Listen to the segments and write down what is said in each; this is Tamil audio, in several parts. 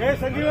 ఏ సంజీవ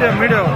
மீடியம் மீடியம்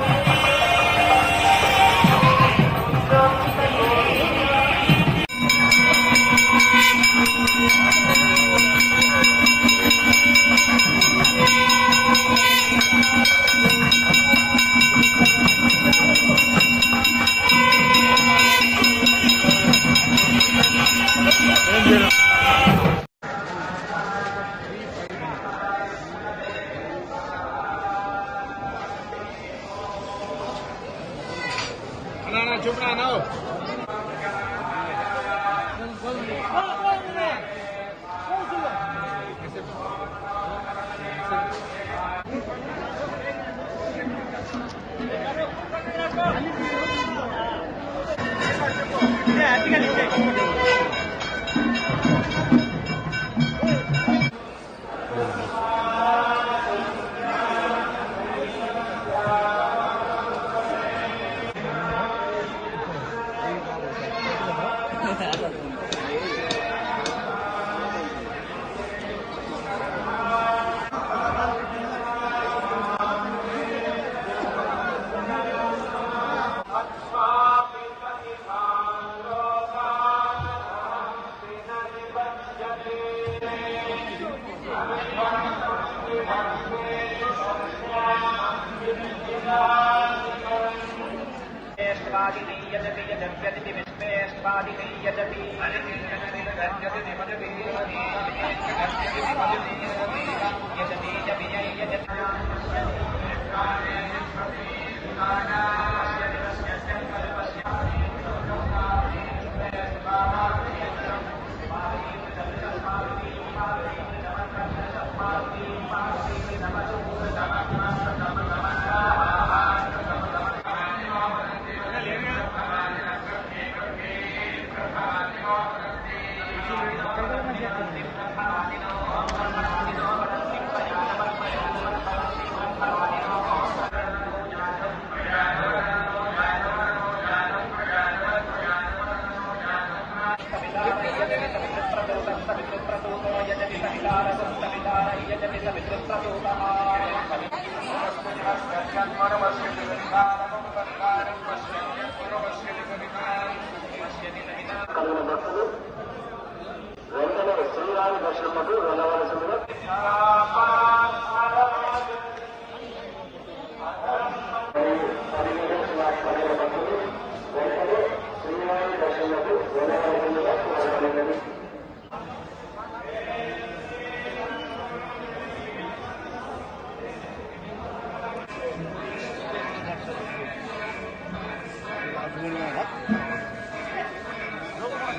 स्वादिनी यजति यजव्यति विश्वे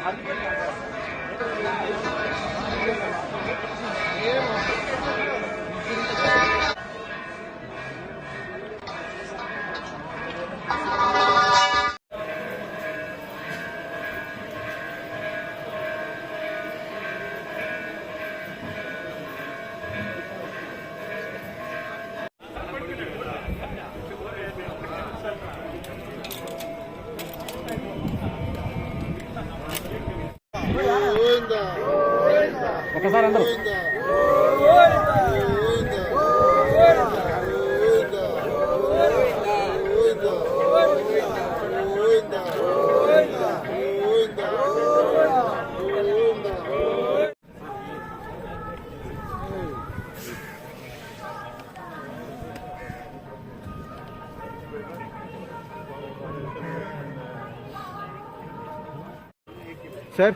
안 వారందరూ. సార్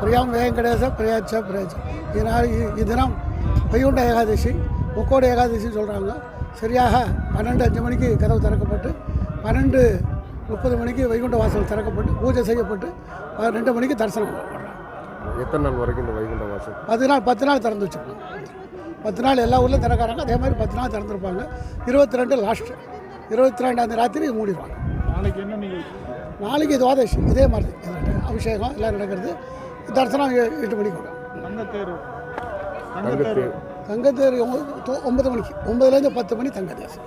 ప్రియం వెంకటేశ பிரயச்ச பிரயச்ச இதனால் இ- இத்தினம் வைகுண்ட ஏகாதசி முக்கோடு ஏகாதசி சொல்கிறாங்க சரியாக பன்னெண்டு அஞ்சு மணிக்கு கதவு திறக்கப்பட்டு பன்னெண்டு முப்பது மணிக்கு வைகுண்ட வாசல் திறக்கப்பட்டு பூஜை செய்யப்பட்டு ப- ரெண்டு மணிக்கு தரிசனம் பண்ணுறாங்க எத்தனை நாள் வரைக்கும் இந்த வைகுண்ட வாசல் பத்து நாள் பத்து நாள் திறந்து வச்சுருக்கோம் பத்து நாள் எல்லா ஊர்லையும் திறக்கிறாங்க அதே மாதிரி பத்து நாள் திறந்துருப்பாங்க இருபத்தி ரெண்டு லாஸ்ட்டு இருபத்தி ரெண்டாம் ராத்திரி மூடிடுவாங்க நாளைக்கு என்ன நிகழ்ச்சி நாளைக்கு துவாதசி இதே மாதிரி தான். அபிஷேகம் எல்லாம் நடக்கிறது தரிசனம் எட்டு மணிக்கு தங்கத்தேர் தங்கத்து தங்கத்தேர் ஒன்பது மணிக்கு ஒன்பதுலேருந்து பத்து மணி தங்கத்தேசம்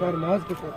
sir mask sir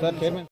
sir chairman.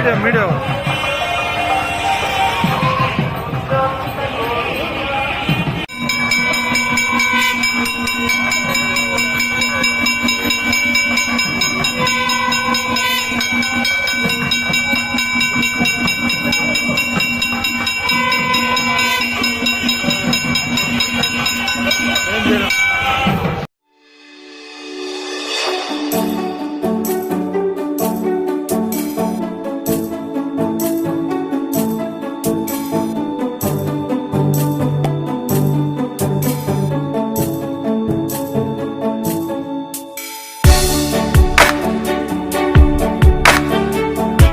Medium medium Yeah.